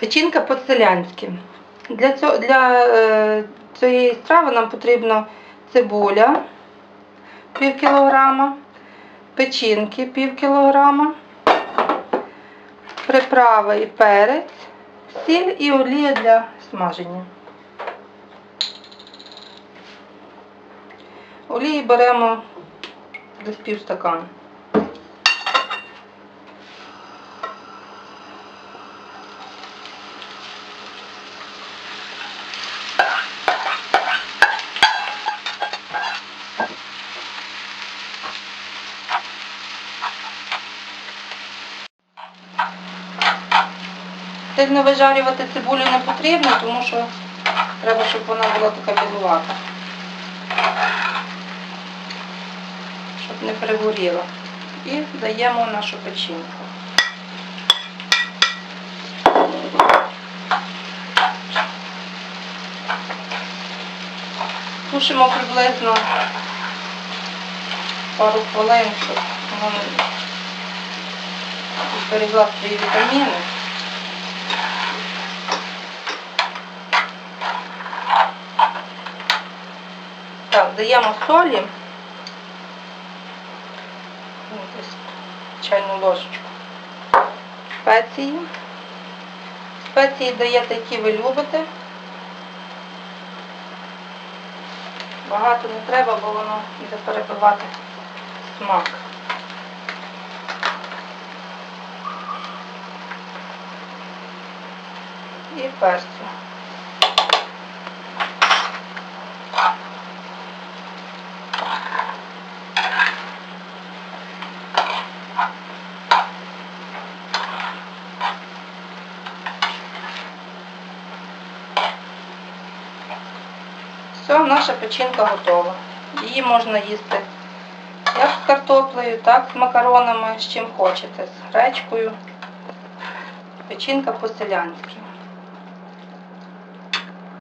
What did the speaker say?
Печінка по-селянськи. Для, цього, для е, цієї страви нам потрібно цибуля пів кілограма, печінки пів кілограма, приправи і перець, сіль і олія для смаження. Олії беремо десь пів стакана. Сильно вижарювати цибулю не потрібно, тому що треба, щоб вона була така білувата. Щоб не пригоріла. І даємо нашу печінку. Тушимо приблизно пару хвилин, щоб вона зберегла свої вітаміни. Так, даємо солі. Ну, Десь чайну ложечку. Спеції. Спеції даєте, які ви любите. Багато не треба, бо воно буде перебивати смак. І перцю. Все, наша печінка готова. Її можна їсти як з картоплею, так з макаронами, з чим хочете, з гречкою. Печінка по-селянськи.